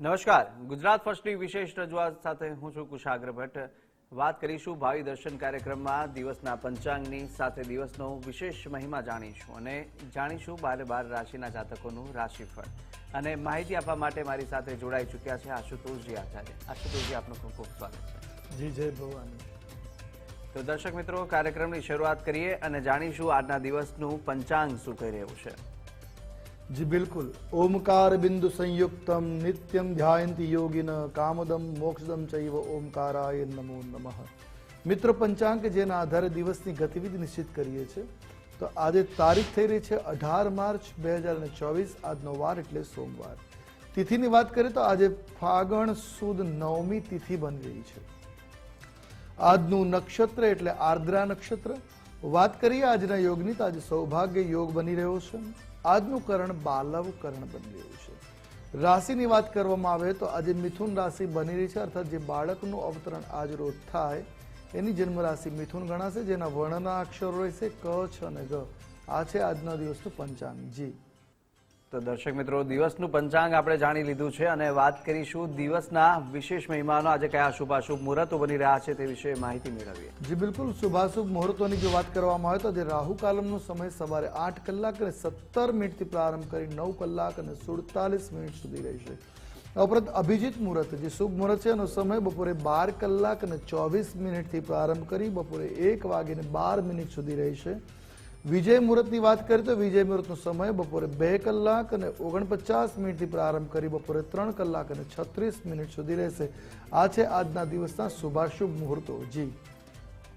નમસ્કાર. ગુજરાત ફર્સ્ટની વિશેષ રજૂઆત સાથે હું છું કુશાગ્ર ભટ્ટ. વાત કરીશું ભાવિ દર્શન કાર્યક્રમમાં દિવસના પંચાંગની સાથે દિવસનો વિશેષ મહિમા જાણીશું અને જાણીશું બારે બાર રાશિના જાતકોનું રાશિફળ. અને માહિતી આપવા માટે મારી સાથે જોડાઈ ચૂક્યા છે આશુતોષજી આચાર્ય. આશુતોષજી આપનું ખૂબ ખૂબ સ્વાગત છે. જી જય ભગવાન. તો દર્શક મિત્રો કાર્યક્રમની શરૂઆત કરીએ અને જાણીશું આજના દિવસનું પંચાંગ શું કહી રહ્યું છે. જી, બિલકુલ. ઓમકાર બિંદુ સંયુક્તમ, નિત્યમ ધ્યાયંતિ યોગિન, કામદમ મોક્ષદમ ચૈવ ઓમકારાય નમો નમઃ. મિત્ર પંચાંગ, જેના આધારે દિવસની ગતિવિધિ નિશ્ચિત કરીએ છીએ, તો આજે તારીખ થઈ રહી છે અઢાર માર્ચ બે હજાર ને ચોવીસ, આજનો વાર એટલે સોમવાર. તિથિની વાત કરીએ તો આજે ફાગણ સુદ નવમી તિથિ બની રહી છે. આજનું નક્ષત્ર એટલે આર્દ્રા નક્ષત્ર. વાત કરીએ આજના યોગની, તો આજે સૌભાગ્ય યોગ બની રહ્યો છે. આજનું કરણ બાલવ કરણ બની રહ્યું છે. રાશિની વાત કરવામાં આવે તો આજે મિથુન રાશિ બની રહી છે, અર્થાત જે બાળકનું અવતરણ આજ રોજ થાય, એની જન્મ રાશિ મિથુન ગણાશે, જેના વર્ણના અક્ષરો રહેશે ક, છ અને ગ. આ છે આજના દિવસનું પંચાંગ. જી. તો દર્શક મિત્રો, દિવસનું પંચાંગ આપણે જાણી લીધું છે અને વાત કરીશું દિવસના વિશેષ મહિમાનો. આજે કયા શુભાશુભ મુહૂર્તો બની રહ્યા છે તે વિશે માહિતી મેળવીએ. જી બિલકુલ, શુભાશુભ મુહૂર્તોની જો વાત કરવામાં આવે તો આજે રાહુ કાલમનો સમય સવારે આઠ કલાક અને સત્તર મિનિટથી પ્રારંભ કરી નવ કલાક અને સુડતાલીસ મિનિટ સુધી રહેશે ઉપરાંત અભિજીત મુહૂર્ત, જે શુભ મુહૂર્ત છે એનો સમય બપોરે બાર કલાક અને ચોવીસ મિનિટથી પ્રારંભ કરી બપોરે એક વાગીને બાર મિનિટ સુધી રહેશે વિજય મુહૂર્તની વાત કરીએ તો વિજય મુહૂર્તનો સમય બપોરે બે કલાક અને ઓગણપચાસ મિનિટથી પ્રારંભ કરી બપોરે ત્રણ કલાક અને છત્રીસ મિનિટ સુધી રહેશે. આ છે આજના દિવસના શુભાશુભ મુહૂર્તો. જી.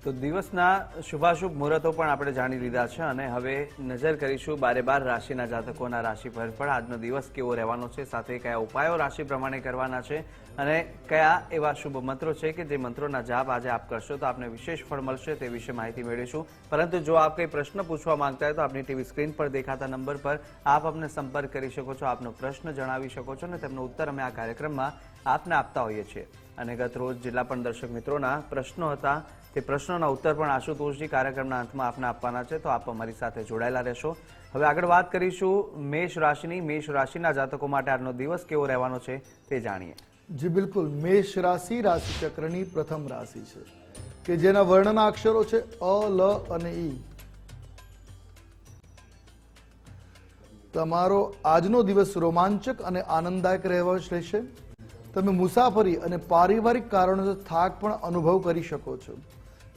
તો દિવસના શુભાશુભ મુહૂર્તો પણ આપણે જાણી લીધા છે અને હવે નજર કરીશું બારે બાર રાશિના જાતકોના રાશિ પર. પણ આજનો દિવસ કેવો રહેવાનો છે, સાથે કયા ઉપાયો રાશિ પ્રમાણે કરવાના છે અને કયા એવા શુભ મંત્રો છે કે જે મંત્રોના જાપ આજે આપ કરશો તો આપને વિશેષ ફળ મળશે તે વિશે માહિતી મેળવીશું. પરંતુ જો આપ કંઈ પ્રશ્ન પૂછવા માંગતા હોય તો આપની ટીવી સ્ક્રીન પર દેખાતા નંબર પર આપ અમને સંપર્ક કરી શકો છો, આપનો પ્રશ્ન જણાવી શકો છો અને તેમનો ઉત્તર અમે આ કાર્યક્રમમાં આપને આપતા હોઈએ છીએ. અને ગત રોજ જેટલા પણ દર્શક મિત્રોના પ્રશ્નો હતા. તે પ્રશ્નોના ઉત્તર પણ આશુતોષજી કાર્યક્રમના અંતમાં આપને આપવાના છે, તો આપ અમારી સાથે જોડાયેલા રહેશો. હવે આગળ વાત કરીશું મેષ રાશિની. મેષ રાશિના જાતકો માટે આજનો દિવસ કેવો રહેવાનો છે તે જાણીએ. જી બિલકુલ. મેષ રાશિ રાશિચક્રની પ્રથમ રાશિ છે, કે જેના વર્ણના અક્ષરો છે અ, લ અને ઈ. તમારો આજનો દિવસ રોમાંચક અને આનંદદાયક રહેવા રહેશે. તમે મુસાફરી અને પારિવારિક કારણોસર થાક પણ અનુભવ કરી શકો છો.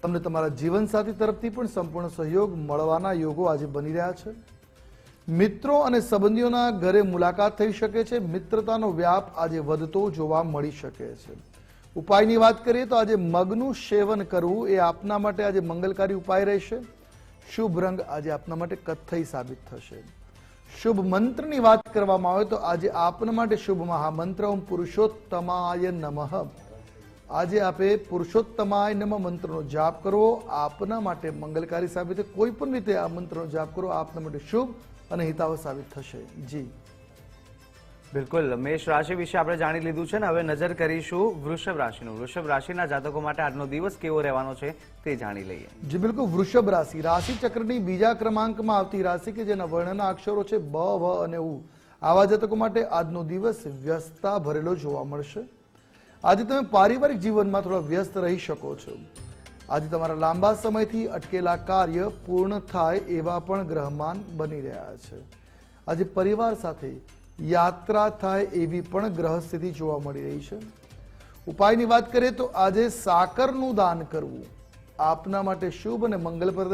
તમને તમારા જીવનસાથી તરફથી પણ સંપૂર્ણ સહયોગ મળવાના યોગો આજે બની રહ્યા છે. મિત્રો અને સંબંધીઓના ઘરે મુલાકાત થઈ શકે છે. મિત્રતાનો વ્યાપ આજે વધતો જોવા મળી શકે છે. ઉપાયની વાત કરીએ તો આજે મગનું સેવન કરવું એ આપના માટે આજે મંગલકારી ઉપાય રહેશે. શુભ રંગ આજે આપના માટે કથ્થઈ સાબિત થશે. શુભ મંત્રની વાત કરવામાં આવે તો આજે આપના માટે શુભ મહામંત્ર ઓમ પુરુષોત્તમાય નમઃ આજે આપે પુરુષોત્તમાય નમ મંત્રનો જાપ કરવો, આપના માટે મંગલકારી સાબિત. કોઈ પણ રીતે આ મંત્રનો જાપ કરો આપના માટે શુભ અને હિતાવ સાબિત થશે જી બિલકુલ. મેષ રાશિ વિશે આપણે જાણી લીધું છે ને. હવે નજર કરીશું વૃષભ રાશિનું. વૃષભ રાશિના જાતકો માટે આજનો દિવસ કેવો રહેવાનો છે તે જાણી લઈએ. જી, બિલકુલ. વૃષભ રાશિ. રાશિ ચક્રની બીજા ક્રમાંકમાં આવતી રાશિ કે જેના વર્ણના અક્ષરો છે બ, વ અને ઉ. આવા જાતકો માટે આજનો દિવસ વ્યસ્તતા ભરેલો જોવા મળશે. આજે તમે પારિવારિક જીવનમાં થોડા વ્યસ્ત રહી શકો છો. આજે તમારા લાંબા સમયથી અટકેલા કાર્ય પૂર્ણ થાય એવા પણ ગ્રહમાન બની રહ્યા છે. આજે પરિવાર સાથે યાત્રા થાય એવી પણ ગ્રહ સ્થિતિ જોવા મળી રહી છે. ઉપાયની વાત કરીએ તો આજે સાકરનું દાન કરવું આપના માટે શુભ અને મંગલપ્રદ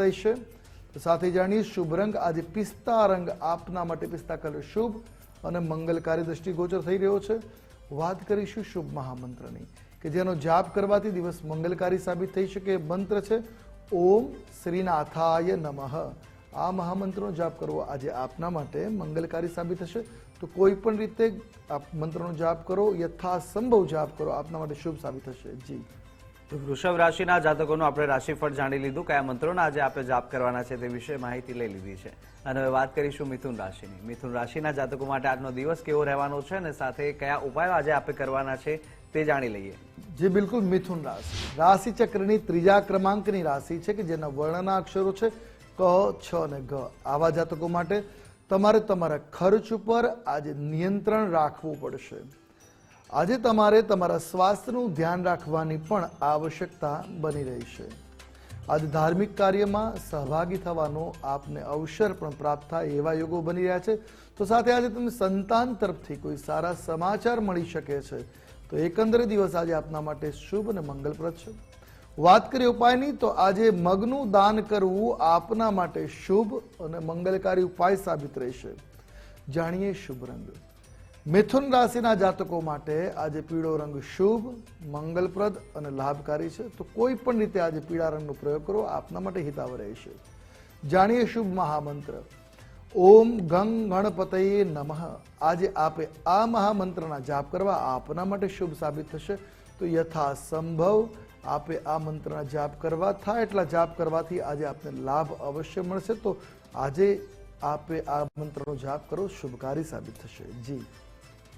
તો સાથે જાણીએ શુભ રંગ આજે પિસ્તા રંગ આપના માટે પિસ્તા કલર શુભ અને મંગલકારી દ્રષ્ટિગોચર થઈ રહ્યો છે. વાત કરીશું શુભ મહામંત્રની કે જેનો જાપ કરવાથી દિવસ મંગલકારી સાબિત થઈ શકે મંત્ર છે. ઓમ શ્રીનાથાય નમઃ. આ મહામંત્રનો જાપ કરવો આજે આપના માટે મંગલકારી સાબિત થશે. તો કોઈ પણ રીતે આપ મંત્રનો જાપ કરો યથાસંભવ જાપ કરો. આપના માટે શુભ સાબિત થશે. જી. તો વૃષભ રાશિના જાતકોનું આપણે રાશિફળ જાણી લીધું. કયા મંત્રોના આજે આપણે જાપ કરવાના છે તે વિશે માહિતી લઈ લીધી છે. અને હવે વાત કરીશું મિથુન રાશિની. મિથુન રાશિના જાતકો માટે આજનો દિવસ કેવો રહેવાનો છે અને સાથે કયા ઉપાયો આજે આપણે કરવાના છે તે જાણી લઈએ. જે બિલકુલ મિથુન રાશિ. રાશિ ચક્રની ત્રીજા ક્રમાંકની રાશિ છે કે જેના વર્ણના અક્ષરો છે ક છ અને ગ આવા જાતકો માટે તમારે તમારા ખર્ચ ઉપર આજે નિયંત્રણ રાખવું પડશે. આજે તમારે તમારા સ્વાસ્થ્યનું ધ્યાન રાખવાની પણ આવશ્યકતા બની રહી છે. આજે ધાર્મિક કાર્યમાં સહભાગી થવાનો આપને અવસર પણ પ્રાપ્ત થાય એવા યોગો બની રહ્યા છે. તો સાથે આજે તમને સંતાન તરફથી કોઈ સારા સમાચાર મળી શકે છે. તો એકંદરે દિવસ આજે આપના માટે શુભ અને મંગલપ્રદ છે. વાત કરીએ ઉપાયની, તો આજે મગનું દાન કરવું આપના માટે શુભ અને મંગલકારી ઉપાય સાબિત રહેશે. જાણીએ શુભ રંગ. મિથુન રાશિના જાતકો માટે આજે પીળો રંગ શુભ, મંગલપ્રદ અને લાભકારી છે. તો કોઈ પણ રીતે આજે પીળા રંગનો પ્રયોગ કરો, આપના માટે હિતાવ રહેશે. જાણીએ શુભ મહામંત્ર. ઓમ ગંગ ગણપતયે નમઃ. આજે આપે આ મહામંત્રના જાપ કરવા આપના માટે શુભ સાબિત થશે. તો યથા સંભવ આપે આ મંત્રના જાપ કરવા થાય એટલા જાપ કરવાથી આજે આપને લાભ અવશ્ય મળશે. તો આજે આપે આ મંત્રનો જાપ કરો શુભકારી સાબિત થશે. જી.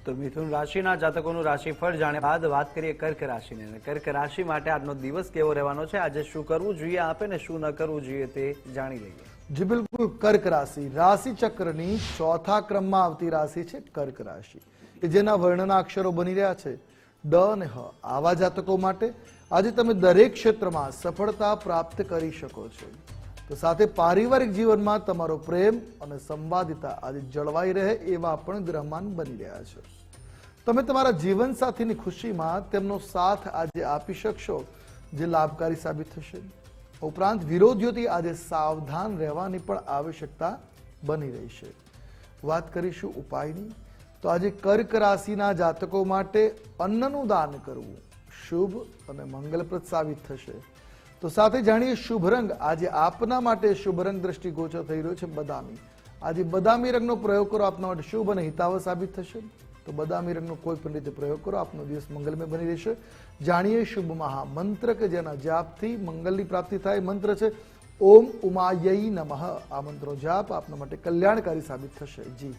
તો મિથુન રાશિના જાતકોનું રાશિફળ જાણે બાદ વાત કરીએ કર્ક રાશિની. કર્ક રાશિ માટે આજનો દિવસ કેવો રહેવાનો છે? આજે શું કરવું જોઈએ આપે ને શું ન કરવું જોઈએ તે જાણી લઈએ. જી બિલકુલ. કર્ક રાશિ. રાશિ ચક્રની ચોથા ક્રમમાં આવતી રાશિ છે કર્ક રાશિ. કે જેના વર્ણના અક્ષરો બની રહ્યા છે ડ અને હ. આવા જાતકો માટે આજે તમે દરેક ક્ષેત્રમાં સફળતા પ્રાપ્ત કરી શકો છો. તો સાથે પારિવારિક જીવનમાં તમારો પ્રેમ અને સંવાદિતા આજે જળવાઈ રહે એવા પણ ગ્રહમાન બની રહ્યા છે. તમે તમારા જીવનસાથીની ખુશીમાં તેમનો સાથ આજે આપી શકશો, જે લાભકારી સાબિત થશે. ઉપરાંત વિરોધીઓથી આજે સાવધાન રહેવાની પણ આવશ્યકતા બની રહી છે. વાત કરીશું ઉપાયની. તો આજે કર્ક રાશિના જાતકો માટે અન્નનું દાન કરવું. શુભ અને મંગલપ્રદ સાબિત થશે. તો સાથે જાણીએ શુભ રંગ. આજે આપના માટે શુભ રંગ દ્રષ્ટિગોચર થઈ રહ્યો છે બદામી. આજે બદામી રંગનો પ્રયોગ કરો, આપના માટે શુભ અને હિતાવ સાબિત થશે. તો બદામી રંગનો કોઈ પણ રીતે પ્રયોગ કરો, આપનો દિવસ મંગલમય બની રહેશે. જાણીએ શુભ મહા મંત્ર કે જેના જાપથી મંગલની પ્રાપ્તિ થાય. મંત્ર છે, ઓમ ઉમાયઈ નમઃ. આ મંત્રનો જાપ આપના માટે કલ્યાણકારી સાબિત થશે. જી.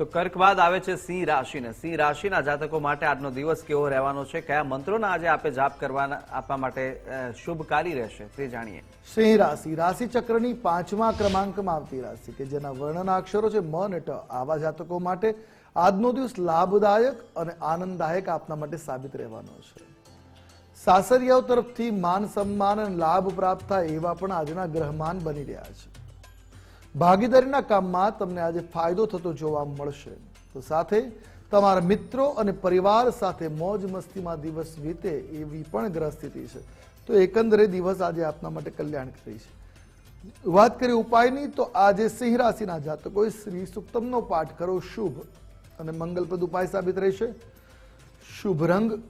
તો કર્ક બાદ આવે છે સિંહ રાશિને. સિંહ રાશિના જાતકો માટે આજનો દિવસ કેવો રહેવાનો છે? કયા મંત્રોના આજે આપે જાપ કરવાના, આપવા માટે શુભકારી રહેશે તે જાણીએ. સિંહ રાશિ. રાશિ ચક્રની પાંચમા ક્રમાંકમાં આવતી રાશિ કે જેના વર્ણના અક્ષરો છે મ અને ટ આવા જાતકો માટે આજનો દિવસ લાભદાયક અને આનંદદાયક આપના માટે સાબિત રહેવાનો છે. સાસરિયાઓ તરફથી માન સન્માન અને લાભ પ્રાપ્ત થાય એવા પણ આજના ગ્રહમાન બની રહ્યા છે. ભાગીદારીના કામમાં તમને આજે ફાયદો થતો જોવા મળશે. તો સાથે તમારા મિત્રો અને પરિવાર સાથે મોજ મસ્તીમાં દિવસ વીતે એવી પણ ગ્રહ સ્થિતિ છે. તો એકંદરે દિવસ આજે આપના માટે કલ્યાણકારી છે. વાત કરીએ ઉપાયની, તો આજે સિંહ રાશિના જાતકોએ શ્રી સુક્તમનો પાઠ કરો શુભ અને મંગલપ્રદ ઉપાય સાબિત રહેશે. શુભ રંગ,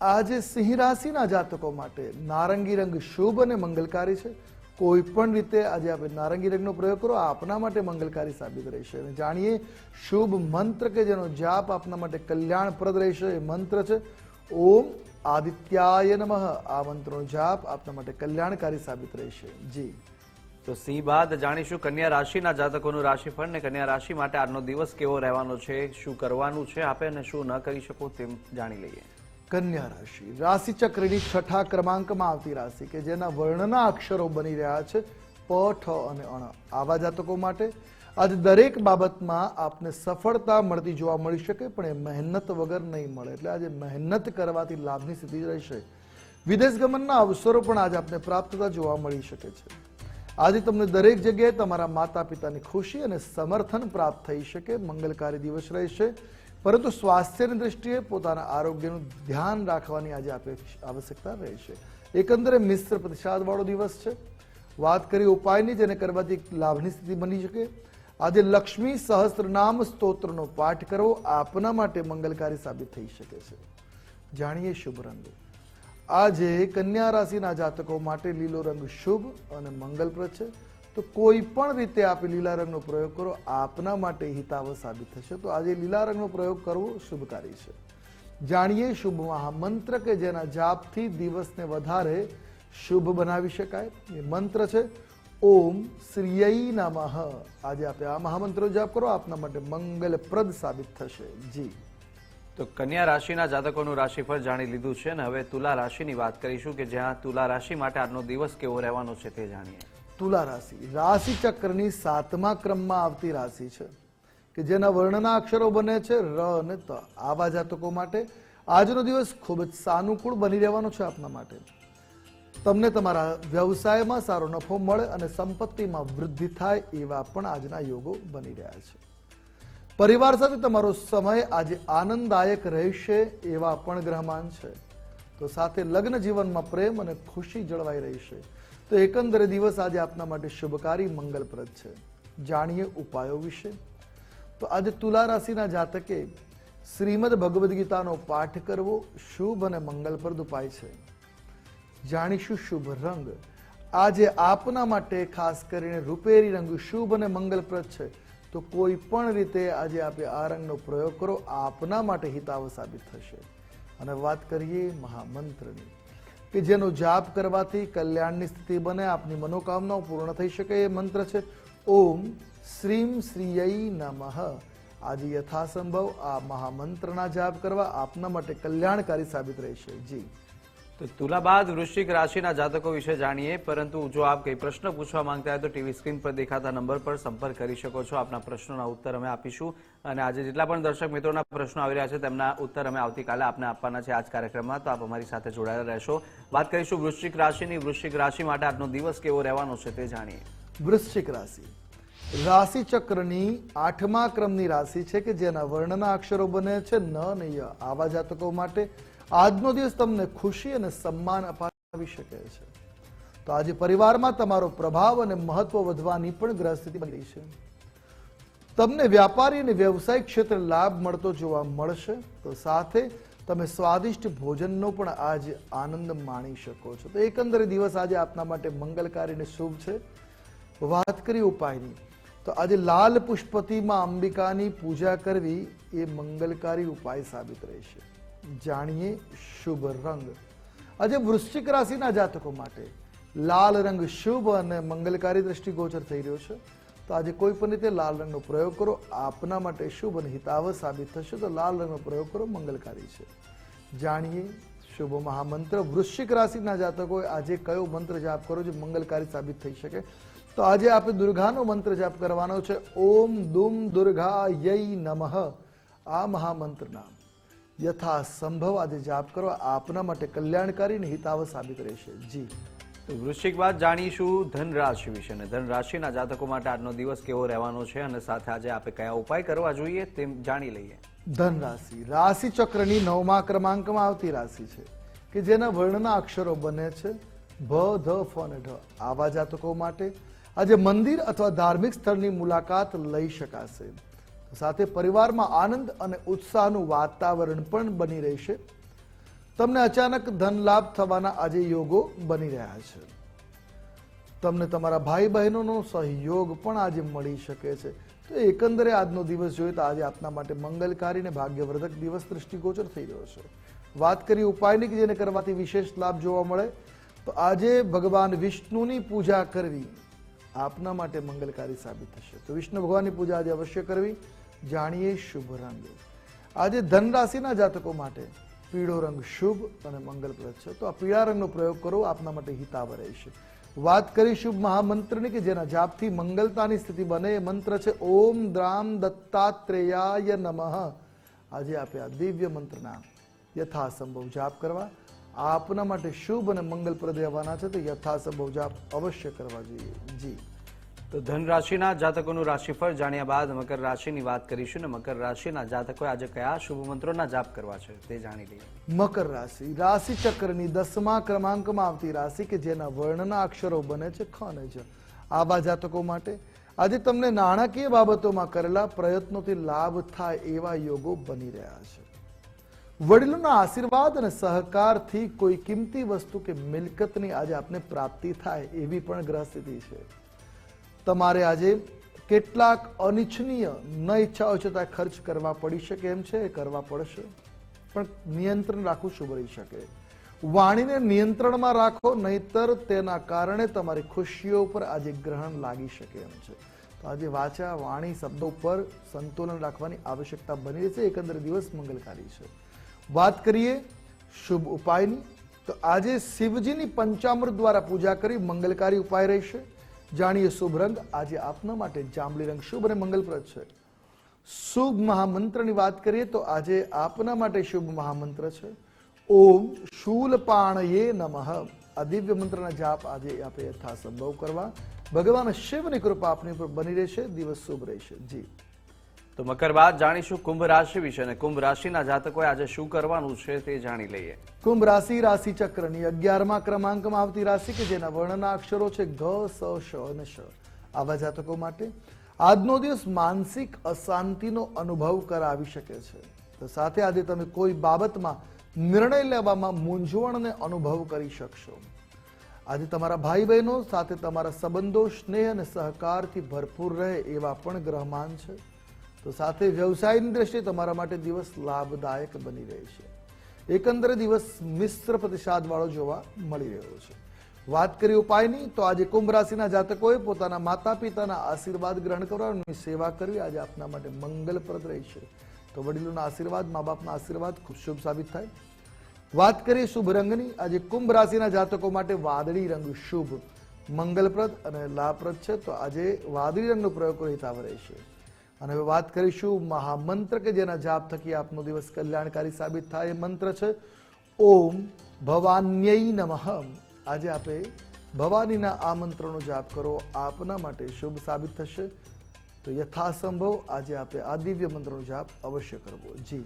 આજે સિંહ રાશિના જાતકો માટે નારંગી રંગ શુભ અને મંગલકારી છે. કોઈ પણ રીતે આજે આપણે નારંગી રંગનો પ્રયોગ કરો આપના માટે મંગલકારી સાબિત રહેશે. અને જાણીએ, શુભ મંત્ર કે જેનો જાપ આપના માટે કલ્યાણપ્રદ રહેશે, એ મંત્ર છે, ઓમ આદિત્યાય નમઃ. આ મંત્રનો જાપ આપના માટે કલ્યાણકારી સાબિત રહેશે. જી. તો સી બાદ જાણીશું કન્યા રાશિના જાતકોનું રાશિફળ ને કન્યા રાશિ માટે આજનો દિવસ કેવો રહેવાનો છે, શું કરવાનું છે આપે અને શું ન કરી શકો તેમ જાણી લઈએ. કન્યા રાશિ. રાશિ ચક્રની છઠ્ઠા ક્રમાંકમાં આવતી રાશિ કે જેના વર્ણના અક્ષરો બની રહ્યા છે, પ, ઠ અને અણ. આવા જાતકો માટે આજે દરેક બાબતમાં આપને સફળતા મળતી જોવા મળી શકે, પણ એ મહેનત વગર નહીં મળે. એટલે આજે મહેનત કરવાથી લાભની સ્થિતિ રહેશે. વિદેશ ગમનના અવસરો પણ આજે આપને પ્રાપ્ત થતા જોવા મળી શકે છે. આજે તમને દરેક જગ્યાએ તમારા માતા પિતાની ખુશી અને સમર્થન પ્રાપ્ત થઈ શકે. મંગલકારી દિવસ રહેશે. પરંતુ સ્વાસ્થ્યની દ્રષ્ટિએ પોતાના આરોગ્યનું ધ્યાન રાખવાની આજે આવશ્યકતા રહેશે એકંદરે મિશ્ર પ્રતિસાદવાળો દિવસ છે. વાત કરી ઉપાયની, જેને કરવાથી લાભની સ્થિતિ બની શકે. આજે લક્ષ્મી સહસ્ત્રનામ સ્તોત્રનો પાઠ કરવો આપના માટે મંગલકારી સાબિત થઈ શકે છે. જાણીએ શુભ રંગ. આજે કન્યા રાશિના જાતકો માટે લીલો રંગ શુભ અને મંગલપ્રદ છે. તો કોઈ પણ રીતે આપ લીલા રંગનો પ્રયોગ કરો, આપના માટે હિતાવ સાબિત થશે. તો આજે લીલા રંગનો પ્રયોગ કરવો શુભકારી છે. જાણીએ શુભ મહામંત્ર કે જેના જાપથી દિવસને વધારે શુભ બનાવી શકાય. એ મંત્ર છે, ઓમ શ્રીયઈ નમઃ. આજે આપે આ મહામંત્રો જાપ કરો, આપના માટે મંગલપ્રદ સાબિત થશે. જી. તો કન્યા રાશિના જાતકોનું રાશિફળ જાણી લીધું છે ને, હવે તુલા રાશિની વાત કરીશું કે જ્યાં તુલા રાશિ માટે આજનો દિવસ કેવો રહેવાનો છે તે જાણીએ. તુલા રાશિ. રાશિ ચક્રની સાતમા ક્રમમાં આવતી રાશિ છે, કે જેના વર્ણના અક્ષરો બને છે ર અને ત. આવા જાતકો માટે આજનો દિવસ ખૂબ જ સાનુકૂળ બની રહેવાનો છે આપના માટે. તમને તમારા વ્યવસાયમાં સારો નફો મળે અને સંપત્તિમાં વૃદ્ધિ થાય એવા પણ આજના યોગો બની રહ્યા છે. પરિવાર સાથે તમારો સમય આજે આનંદદાયક રહેશે એવા પણ ગ્રહમાન છે. તો સાથે લગ્ન જીવનમાં પ્રેમ અને ખુશી જળવાઈ રહેશે. તો એકંદરે દિવસ આજે આપના માટે શુભકારી મંગલપ્રદ છે. જાણીએ ઉપાયો વિશે. તો આજે તુલા રાશિના જાતકે શ્રીમદ ભગવદ્ ગીતાનો પાઠ કરવો શુભ અને મંગલપ્રદ ઉપાય છે. જાણીશું શુભ રંગ. આજે આપના માટે ખાસ કરીને રૂપેરી રંગ શુભ અને મંગલપ્રદ છે. તો કોઈ પણ રીતે આજે આપે આ રંગનો પ્રયોગ કરો, આપના માટે હિતાવ સાબિત થશે. અને વાત કરીએ મહામંત્રની. કે જેનો જાપ કરવાથી કલ્યાણની સ્થિતિ બને, આપની મનોકામનાઓ પૂર્ણ થઈ શકે એ મંત્ર છે. ઓમ શ્રીમ શ્રીય નમઃ. આજે યથાસંભવ આ મહામંત્રના જાપ કરવા આપના માટે કલ્યાણકારી સાબિત રહેશે. જી. તો તુલા બાદ વૃશ્ચિક રાશિના જાતકો વિશે જાણીએ. પરંતુ જો આપ કંઈ પ્રશ્ન પૂછવા માંગતા હોય તો ટીવી સ્ક્રીન પર દેખાતા નંબર પર સંપર્ક કરી શકો છો. આપના પ્રશ્નોના ઉત્તર અમે આપીશું. અને આજે જેટલા પણ દર્શક મિત્રોના પ્રશ્નો આવી રહ્યા છે તેમના ઉત્તર અમે આવતીકાલે આપને આપવાના છે આ જ કાર્યક્રમમાં. તો આપ અમારી સાથે જોડાયેલા રહેશો. વાત કરીશું વૃશ્ચિક રાશિની. વૃશ્ચિક રાશિ માટે આજનો દિવસ કેવો રહેવાનો છે તે જાણીએ. વૃશ્ચિક રાશિ. રાશિ ચક્રની આઠમા ક્રમની રાશિ છે કે જેના વર્ણના અક્ષરો બને છે ન અને આવા જાતકો માટે આજનો દિવસ તમને ખુશી અને સન્માન અપાવી શકે છે. તો આજે પરિવારમાં તમારો પ્રભાવ અને મહત્વ વધવાની પણ ગ્રહ સ્થિતિ બની છે. તમને વ્યાપારી અને વ્યવસાયિક ક્ષેત્રે લાભ મળતો જોવા મળશે. તો સાથે તમે સ્વાદિષ્ટ ભોજનનો પણ આજે આનંદ માણી શકો છો. તો એકંદરે દિવસ આજે આપના માટે મંગલકારી અને શુભ છે. વાત કરી ઉપાયની. તો આજે લાલ પુષ્પતિમાં અંબિકાની પૂજા કરવી એ મંગલકારી ઉપાય સાબિત રહેશે. જાણીએ શુભ રંગ. આજે વૃશ્ચિક રાશિના જાતકો માટે લાલ રંગ શુભ અને મંગલકારી દ્રષ્ટિગોચર થઈ રહ્યો છે. તો આજે કોઈ પણ રીતે લાલ રંગનો પ્રયોગ કરો. આપના માટે શુભ અને હિતાવ સાબિત થશે. તો લાલ રંગનો પ્રયોગ કરો, મંગલકારી છે. જાણીએ શુભ મહામંત્ર. વૃશ્ચિક રાશિના જાતકોએ આજે કયો મંત્ર જાપ કરો જે મંગલકારી સાબિત થઈ શકે? તો આજે આપણે દુર્ગાનો મંત્ર જાપ કરવાનો છે. ઓમ દુમ દુર્ગા યય નમઃ. આ મહામંત્રના યથા સંભવ આજે જાપ કરો. આપના માટે કલ્યાણકારી અને હિતાવ સાબિત રહેશે. જી. તો વૃશ્ચિક બાદ જાણીશું ધનરાશિ વિશે અને ધન રાશિના જાતકો માટે આજનો દિવસ કેવો રહેવાનો છે અને સાથે આજે આપણે કયા ઉપાય કરવા જોઈએ તે જાણી લઈએ. ધનરાશિ. રાશિ ચક્રની નવમા ક્રમાંકમાં આવતી રાશિ છે કે જેના વર્ણના અક્ષરો બને છે. ભ ધ ફ અને ઢ. આવા જાતકો માટે આજે મંદિર અથવા ધાર્મિક સ્થળની મુલાકાત લઈ શકાશે. સાથે પરિવારમાં આનંદ અને ઉત્સાહનું વાતાવરણ પણ બની રહેશે. તમને અચાનક ધન લાભ થવાના આજે યોગો બની રહ્યા છે. તમને તમારા ભાઈ બહેનોનો સહયોગ પણ આજે મળી શકે છે. તો એકંદરે આજનો દિવસ જોઈએ તો આજે આપના માટે મંગલકારી અને ભાગ્યવર્ધક દિવસ દૃષ્ટિગોચર થઈ રહ્યો છે. વાત કરી ઉપાયની કે જેને કરવાથી વિશેષ લાભ જોવા મળે? તો આજે ભગવાન વિષ્ણુની પૂજા કરવી આપના માટે મંગલકારી સાબિત થશે. તો વિષ્ણુ ભગવાનની પૂજા આજે અવશ્ય કરવી. જાણીએ શુભ રંગ. આજે ધન રાશિના જાતકો માટે પીળો રંગ શુભ અને મંગલપ્રદ છે. તો આ પીળા રંગનો પ્રયોગ કરો, આપના માટે હિતાવ રહેશે. વાત કરી શુભ મહામંત્રની કે જેના જાપથી મંગલતાની સ્થિતિ બને, એ મંત્ર છે, ઓમ દ્રામ દત્તાત્રેયાય નમઃ. આજે આપે આ દિવ્ય મંત્રના યથાસંભવ જાપ કરવા. આપના માટે શુભ અને મંગલપ્રદ રહેવાના છે, તો યથાસંભવ જાપ અવશ્ય કરવા જોઈએ. જી. તો ધન જાતકોનું રાશિફળ જાણ્યા બાદ મકર રાશિની વાત કરીશું ને મકર રાશિના જાતકોએ આજે કયા શુભ મંત્રોના જાપ કરવા છે તે જાણી લઈએ. મકર રાશિ રાશિ ચક્રની દસમા ક્રમાંકમાં આવતી રાશિ કે જેના વર્ણના અક્ષરો બને છે, ખ અને જ. આવા જાતકો માટે આજે તમને નાણાકીય બાબતોમાં કરેલા પ્રયત્નોથી લાભ થાય એવા યોગો બની રહ્યા છે. વડીલોના આશીર્વાદ અને સહકારથી કોઈ કિંમતી વસ્તુ કે મિલકતની આજે આપને પ્રાપ્તિ થાય એવી પણ ગ્રહ સ્થિતિ છે. તમારે આજે કેટલાક અનિચ્છનીય ન ઈચ્છા હોય છતાં ખર્ચ કરવા પડી શકે એમ છે, એ કરવા પડશે. પણ નિયંત્રણ રાખવું શુભ રહી શકે. વાણીને નિયંત્રણમાં રાખો, નહીતર તેના કારણે તમારી ખુશીઓ પર આજે ગ્રહણ લાગી શકે એમ છે. તો આજે વાચા વાણી શબ્દો પર સંતુલન રાખવાની આવશ્યકતા બની રહી છે એકંદર દિવસ મંગલકારી છે. વાત કરીએ શુભ ઉપાયની. તો આજે શિવજીની પંચામૃત દ્વારા પૂજા કરી મંગલકારી ઉપાય રહેશે. જાણીએ શુભ રંગ. આજે આપના માટે જાંબલી રંગ શુભ અને મંગલપ્રદ છે. શુભ મહામંત્રની વાત કરીએ તો આજે આપના માટે શુભ મહામંત્ર છે. ઓમ શૂલપાણયે નમઃ. આ દિવ્ય મંત્રના જાપ આજે આપણે યથાસંભવ કરવા. ભગવાન શિવની કૃપા આપની ઉપર બની રહેશે. દિવસ શુભ રહેશે. જી. તો મકર બાદ જાણીશું કુંભ રાશિ વિશે અને કુંભ રાશિના જાતકોએ આજે શું કરવાનું છે તે જાણી લઈએ. કુંભ રાશિ રાશિ ચક્રની અગિયારમા ક્રમાંકમાં આવતી રાશિ કે જેના વર્ણના અક્ષરો છે ઘ, સ, શ અને શ. આવા જાતકો માટે આજનો દિવસ માનસિક અશાંતિનો અનુભવ કરાવી શકે છે. તો સાથે આજે તમે કોઈ બાબતમાં નિર્ણય લેવામાં મૂંઝવણને અનુભવ કરી શકશો. આજે તમારા ભાઈ બહેનો સાથે તમારા સંબંધો, સ્નેહ અને સહકારથી ભરપૂર રહે એવા પણ ગ્રહમાન છે. તો સાથે વ્યવસાયની દ્રષ્ટિએ તમારા માટે દિવસ લાભદાયક બની રહેશે એકંદરે દિવસ મિશ્ર પ્રતિસાદવાળો જોવા મળી રહ્યો છે. વાત કરી ઉપાયની, તો આજે કુંભ રાશિના જાતકોએ પોતાના માતા પિતાના આશીર્વાદ ગ્રહણ કરવાની સેવા કરવી આજે આપના માટે મંગલપ્રદ રહેશે તો વડીલોના આશીર્વાદ મા બાપના આશીર્વાદ ખૂબ શુભ સાબિત થાય. વાત કરીએ શુભ રંગની, આજે કુંભ રાશિના જાતકો માટે વાદળી રંગ શુભ, મંગલપ્રદ અને લાભપ્રદ છે. તો આજે વાદળી રંગનો પ્રયોગ હિતાવ રહેશે અને હવે વાત કરીશું મહામંત્ર કે જેના જાપ થકી આપનો દિવસ કલ્યાણકારી સાબિત થાય એ મંત્ર છે, ઓમ ભવાન્યય નમઃ. આજે આપે ભવાનીના આ મંત્રનો જાપ કરો, આપના માટે શુભ સાબિત થશે. તો યથાસંભવ આજે આપે આ દિવ્ય મંત્રનો જાપ અવશ્ય કરવો. જી.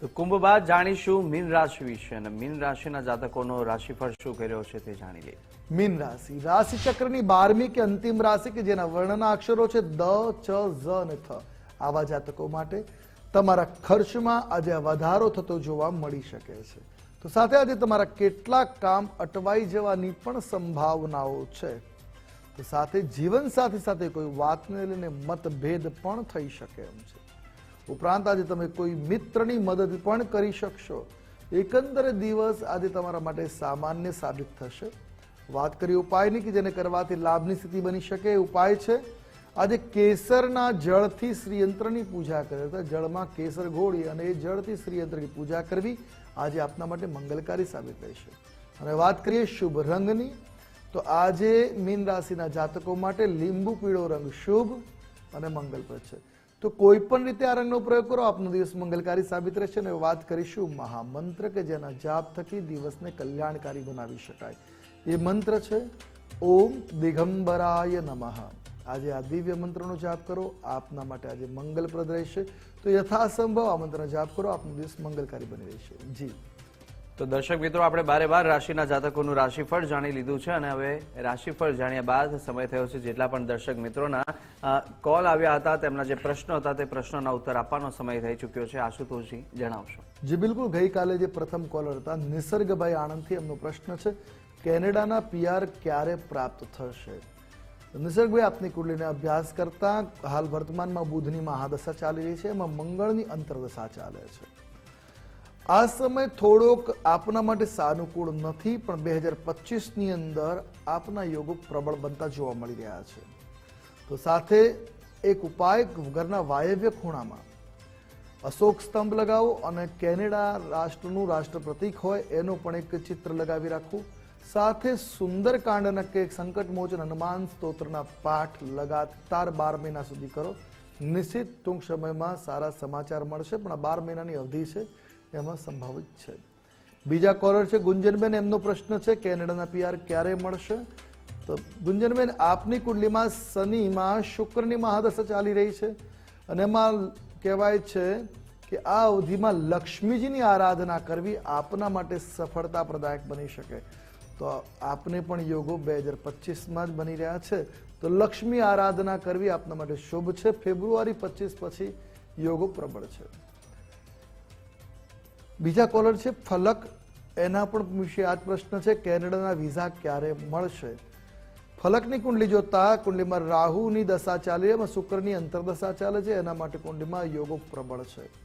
તો કુંભ બાદ જાણીશું મીન રાશિ વિશે અને મીન રાશિના જાતકોનો રાશિફળ શું કર્યો છે તે જાણી લઈએ. મીન રાશિ. રાશિ ચક્રની બારમી કે અંતિમ રાશિ કે જેના વર્ણના અક્ષરો છે દ ચ ઝ અને થ. આવા જાતકો માટે તમારા ખર્ચમાં આજે વધારો થતો જોવા મળી શકે છે. તો સાથે આજે તમારા કેટલાક કામ અટવાઈ જવાની પણ સંભાવનાઓ છે. તો સાથે જીવન સાથે સાથે કોઈ વાતને લઈને મતભેદ પણ થઈ શકે એમ છે. ઉપરાંત આજે તમે કોઈ મિત્રની મદદ પણ કરી શકશો. એકંદરે દિવસ આજે તમારા માટે સામાન્ય સાબિત થશે. વાત કરી ઉપાયની કે જેને કરવાથી લાભની સ્થિતિ બની શકે, એ ઉપાય છે. આજે કેસરના જળથી શ્રીયંત્રની પૂજા કરે તો જળમાં કેસર ઘોળી અને એ જળથી શ્રીયંત્રની પૂજા કરવી આજે આપના માટે મંગલકારી સાબિત રહેશે અને વાત કરીએ શુભ રંગની, તો આજે મીન રાશિના જાતકો માટે લીંબુ પીળો રંગ શુભ અને મંગલપ્રદ છે. તો કોઈ પણ રીતે આ રંગનો પ્રયોગ કરો, આપનો દિવસ મંગલકારી સાબિત રહેશે. અને વાત કરીશું મહામંત્ર કે જેના જાપ થકી દિવસને કલ્યાણકારી બનાવી શકાય. એ મંત્ર છે ઓમ દિગંબરાય નમઃ. આજે આ દિવ્ય મંત્રનો જાપ કરો આપના માટે આજે મંગલપ્રદ રહેશે. તો યથાસંભવ આ મંત્રનો જાપ કરો આપનો દિવસ મંગલકારી બની રહેશે. જી. તો દર્શક મિત્રો આપણે બારે બાર રાશિના જાતકોનું રાશિફળ જાણી લીધું છે અને હવે રાશિફળ જાણ્યા બાદ સમય થયો છે જેટલા પણ દર્શક મિત્રોના કોલ આવ્યા હતા તેમના જે પ્રશ્નો હતા તે પ્રશ્નોના ઉત્તર આપવાનો સમય થઈ ચૂક્યો છે. આશુતોષજી જણાવશો. જી બિલકુલ. ગઈકાલે જે પ્રથમ કોલર હતા નિસર્ગભાઈ આણંદથી એમનો પ્રશ્ન છે. કેનેડાના પીઆર ક્યારે પ્રાપ્ત થશે? નિસર્ગભાઈ, આપની કુંડલીને અભ્યાસ કરતા હાલ વર્તમાનમાં બુધની મહાદશા ચાલી રહી છે, એમાં મંગળની અંતરદશા ચાલે છે. આ સમય થોડોક આપના માટે સાનુકૂળ નથી, પણ બે હજાર પચીસની અંદર આપના યોગો પ્રબળ બનતા જોવા મળી રહ્યા છે. તો સાથે એક ઉપાય, ઘરના વાયવ્ય ખૂણામાં અશોક સ્તંભ લગાવો અને કેનેડા રાષ્ટ્રનું રાષ્ટ્ર પ્રતીક હોય, એનું પણ એક ચિત્ર લગાવી રાખવું સાથે સુંદરકાંડના કે સંકટ મોચન હનુમાન સ્તોત્રના પાઠ લગાતાર બાર મહિના સુધી કરો. નિશ્ચિત ટૂંક સમયમાં સારા સમાચાર મળશે, પણ આ બાર મહિનાની અવધિ છે, એમાં સંભાવિત છે. બીજા કોલર છે ગુંજનબેન, એમનો પ્રશ્ન છે, કેનેડાના પીઆર ક્યારે મળશે? તો ગુંજનબેન, આપની કુંડલીમાં શનિમાં શુક્રની મહાદશા ચાલી રહી છે અને એમાં કહેવાય છે કે આ અવધિમાં લક્ષ્મીજીની આરાધના કરવી આપના માટે સફળતા પ્રદાયક બની શકે. તો આપને પણ યોગો બે હજાર પચીસમાં જ બની રહ્યા છે. તો લક્ષ્મી આરાધના કરવી આપના માટે શુભ છે. ફેબ્રુઆરી પચીસ પછી યોગો પ્રબળ છે. બીજા કોલર છે, ફલક. એના પણ વિશે આ પ્રશ્ન છે, કેનેડાના વિઝા ક્યારે મળશે? ફલકની કુંડલી જોતા કુંડલીમાં રાહુની દશા ચાલી એમાં શુક્રની અંતરદશા ચાલે છે, એના માટે કુંડલીમાં યોગો પ્રબળ છે.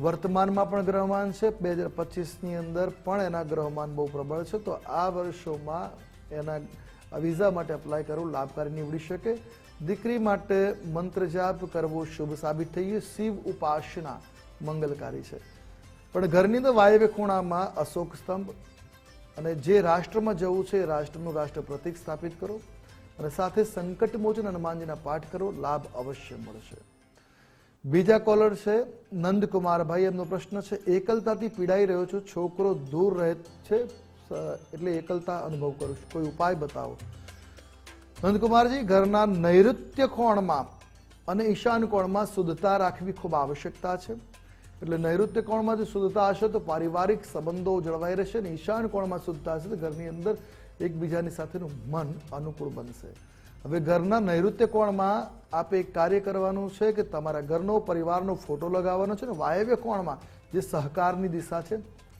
વર્તમાનમાં પણ ગ્રહમાન છે. બે હજાર પચીસની અંદર પણ એના ગ્રહમાન બહુ પ્રબળ છે. તો આ વર્ષોમાં એના વિઝા માટે અપ્લાય કરવું લાભકારી નીવડી શકે. દીકરી માટે મંત્ર જાપ કરવો શુભ સાબિત થઈ ગયું. શિવ ઉપાસના મંગલકારી છે. પણ ઘરની તો વાયવ્ય ખૂણામાં અશોક સ્તંભ અને જે રાષ્ટ્રમાં જવું છે એ રાષ્ટ્રનું રાષ્ટ્ર પ્રતિક સ્થાપિત કરો અને સાથે સંકટ મોચન હનુમાનજીના પાઠ કરો. લાભ અવશ્ય મળશે. બીજા કોલર છે નંદકુમારભાઈ એમનો પ્રશ્ન છે, એકલતાથી પીડાઈ રહ્યો છું, છોકરો દૂર રહે છે એટલે એકલતા અનુભવ કરું છું. કોઈ ઉપાય બતાવો? નંદકુમારજી, ઘરના નૈઋત્ય કોણમાં અને ઈશાન કોણમાં શુદ્ધતા રાખવી ખૂબ આવશ્યકતા છે. એટલે નૈઋત્ય કોણમાં જો શુદ્ધતા હશે તો પારિવારિક સંબંધો જળવાઈ રહેશે અને ઈશાન કોણમાં શુદ્ધતા હશે તો ઘરની અંદર એકબીજાની સાથેનું મન અનુકૂળ બનશે. હવે ઘરના નૈઋત્ય કોણમાં આપે એક કાર્ય કરવાનું છે કે તમારા ઘરનો પરિવારનો ફોટો લગાવવાનો છે ને વાયવ્ય કોણમાં જે સહકારની દિશા છે,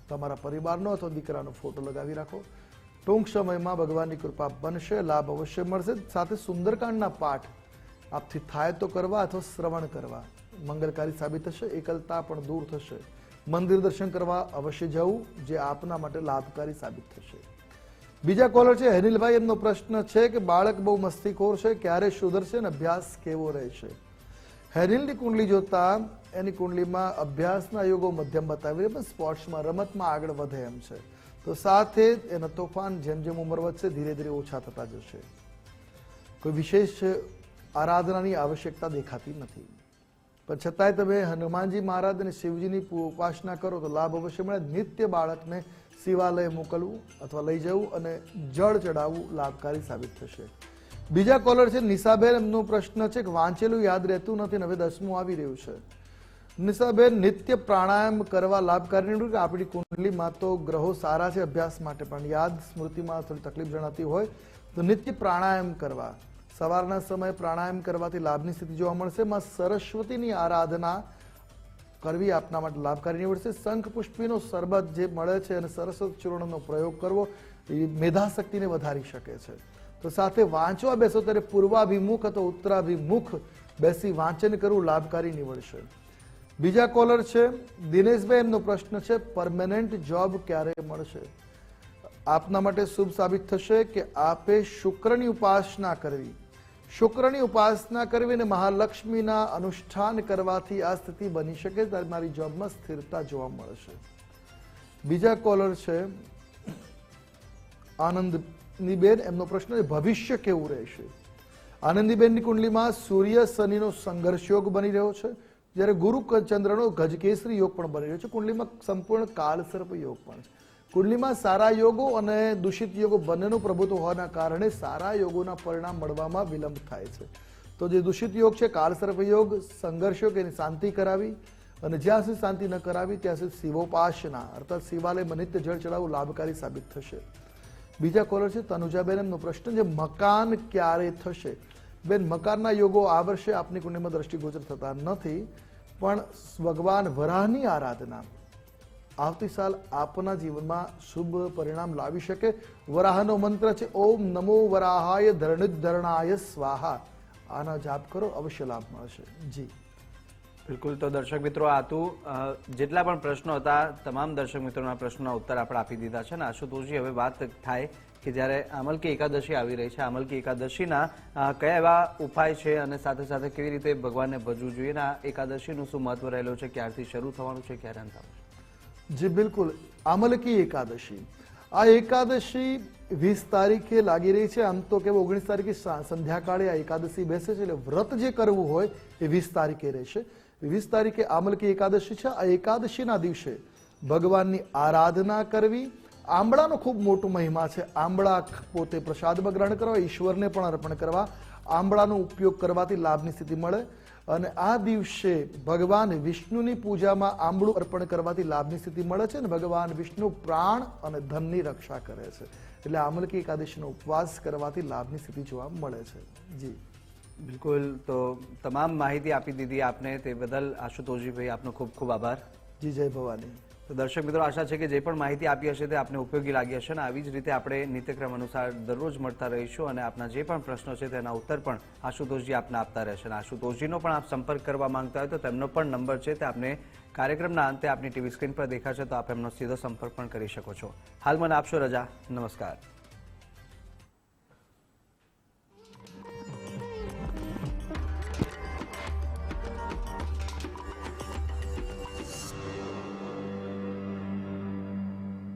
તમારા પરિવારનો અથવા દીકરાનો ફોટો લગાવી રાખો. ટૂંક સમયમાં ભગવાનની કૃપા બનશે, લાભ અવશ્ય મળશે. સાથે સુંદરકાંડના પાઠ આપથી થાય તો કરવા અથવા શ્રવણ કરવા. મંગલકારી સાબિત થશે, એકલતા પણ દૂર થશે. મંદિર દર્શન કરવા અવશ્ય જવું, જે આપના માટે લાભકારી સાબિત થશે. બીજા કોલર છે હેનિલભાઈ એમનો પ્રશ્ન છે કે બાળક બહુ મસ્તીખોર છે, ક્યારે સુધરશે અને અભ્યાસ કેવો રહેશે? હેનિલની કુંડલી જોતા એની કુંડલીમાં અભ્યાસના યોગો મધ્યમ બતાવી રહ્યા પણ સ્પોર્ટ્સમાં, રમતમાં આગળ વધે એમ છે. તો સાથે જ એના તોફાન જેમ જેમ ઉંમર વધશે, ધીરે ધીરે ઓછા થતા જશે. કોઈ વિશેષ આરાધનાની આવશ્યકતા દેખાતી નથી. પણ છતાંય તમે હનુમાનજી મહારાજ અને શિવજીની ઉપાસના કરો તો લાભ અવશ્ય મળે. નિત્ય બાળકને શિવાલય મોકલવું અથવા લઈ જવું અને જળ ચડાવવું લાભકારી સાબિત થશે. બીજા કોલર છે, નિશાબેન. એમનો પ્રશ્ન છે કે વાંચેલું યાદ રહેતું નથી અને હવે દસમું આવી રહ્યું છે. નિશાબેન, નિત્ય પ્રાણાયામ કરવા લાભકારી નીવડ્યું કે આપણી કુંડલીમાં તો ગ્રહો સારા છે અભ્યાસ માટે, પણ યાદ સ્મૃતિમાં થોડી તકલીફ જણાતી હોય તો નિત્ય પ્રાણાયામ કરવા. સવારના સમયે પ્રાણાયામ કરવાથી લાભની સ્થિતિ જોવા મળશે. માં સરસ્વતીની આરાધના કરવી આપના માટે લાભકારી નીવડશે. શંખ પુષ્પીનો શરબત જે મળે છે અને સરસ્વત ચૂર્ણનો પ્રયોગ કરવો એ મેધાશક્તિને વધારી શકે છે. તો સાથે વાંચવા બેસો ત્યારે પૂર્વાભિમુખ અથવા ઉત્તરાભિમુખ બેસી વાંચન કરવું લાભકારી નીવડશે. બીજા કોલર છે, દિનેશભાઈ, એમનો પ્રશ્ન છે પરમેનન્ટ જોબ ક્યારે મળશે? આપના માટે શુભ સાબિત થશે કે આપે શુક્રની ઉપાસના કરવી. શુક્રની ઉપાસના કરવી અને મહાલક્ષ્મીના અનુષ્ઠાન કરવાથી આ સ્થિતિ બની શકે મારી જોબમાં સ્થિરતા જોવા મળશે. બીજા કોલર છે, આનંદનીબેન. એમનો પ્રશ્ન ભવિષ્ય કેવું રહેશે? આનંદીબેનની કુંડલીમાં સૂર્ય શનિનો સંઘર્ષ યોગ બની રહ્યો છે. જ્યારે ગુરુ ચંદ્રનો ગજકેસરી યોગ પણ બની રહ્યો છે. કુંડલીમાં સંપૂર્ણ કાળસર્પ યોગ પણ છે. કુંડલીમાં સારા યોગો અને દૂષિત યોગો બંનેનું પ્રભુત્વ હોવાના કારણે સારા યોગોના પરિણામ મળવામાં વિલંબ થાય છે. તો જે દૂષિત યોગ છે, કાળસર્પ યોગ, સંઘર્ષ યોગ, એની શાંતિ કરાવી અને જ્યાં સુધી શાંતિ ન કરાવી, ત્યાં સુધી શિવોપાસના, અર્થાત શિવાલયમાં નિત્ય જળ ચડાવવું લાભકારી સાબિત થશે. બીજા કોલર છે, તનુજાબેન, એમનો પ્રશ્ન છે, મકાન ક્યારે થશે? બેન, મકાનના યોગો આ વર્ષે આપની કુંડલીમાં દ્રષ્ટિગોચર થતા નથી, પણ ભગવાન વરાહની આરાધના આવતી સાલ આપના જીવનમાં શુભ પરિણામ લાવી શકે. વરાહનો મંત્ર છે, ઓમ નમો વરાહાય ધરણિધરણાય સ્વાહા. આનો જાપ કરો, અવશ્ય લાભ મળશે. જી. બિલકુલ. તો દર્શક મિત્રો, આ તું જેટલા પણ પ્રશ્નો હતા, તમામ દર્શક મિત્રોના પ્રશ્નોના ઉત્તર આપણે આપી દીધા છે. ને આશુતોષજી, હવે વાત થાય કે જ્યારે આમલકી એકાદશી આવી રહી છે, આમલકી એકાદશીના કયા એવા ઉપાય છે અને સાથે સાથે કેવી રીતે ભગવાનને ભજવું જોઈએ? આ એકાદશીનું શું મહત્વ રહેલું છે? ક્યારથી શરૂ થવાનું છે? ક્યારે અંત જી, બિલકુલ. આમલકી એકાદશી. આ એકાદશી વીસ તારીખે લાગી રહી છે. આમ તો કે ઓગણીસ તારીખે સંધ્યાકાળે આ એકાદશી બેસે છે એટલે વ્રત જે કરવું હોય એ વીસ તારીખે રહેશે. વીસ તારીખે આમલકી એકાદશી છે. આ એકાદશીના દિવસે ભગવાનની આરાધના કરવી. આંબળાનો ખૂબ મોટો મહિમા છે. આંબળા પોતે પ્રસાદમાં ગ્રહણ કરવા, ઈશ્વરને પણ અર્પણ કરવા. આંબળાનો ઉપયોગ કરવાથી લાભની સ્થિતિ મળે. અને આ દિવસે ભગવાન વિષ્ણુની પૂજામાં આંબળું અર્પણ કરવાથી લાભની સ્થિતિ મળે છે અને ભગવાન વિષ્ણુ પ્રાણ અને ધનની રક્ષા કરે છે. એટલે આમલકી એકાદશીનો ઉપવાસ કરવાથી લાભની સ્થિતિ જોવા મળે છે. જી. બિલકુલ. તો તમામ માહિતી આપી દીધી આપને. તે બદલ આશુતોષજીભાઈ આપનો ખૂબ ખૂબ આભાર. જી જય ભવાની. તો દર્શક મિત્રો, આશા છે કે જે પણ માહિતી આપી હશે તે આપને ઉપયોગી લાગી હશે અને આવી જ રીતે આપણે નિત્યક્રમ અનુસાર દરરોજ મળતા રહીશું અને આપના જે પણ પ્રશ્નો છે તેના ઉત્તર પણ આશુતોષજી આપને આપતા રહેશે. અને આશુતોષજીનો પણ આપ સંપર્ક કરવા માંગતા હોય તો તેમનો પણ નંબર છે તે આપને કાર્યક્રમના અંતે આપની ટીવી સ્ક્રીન પર દેખાશે તો આપ એમનો સીધો સંપર્ક પણ કરી શકો છો. હાલ મને આપશો રજા. નમસ્કાર.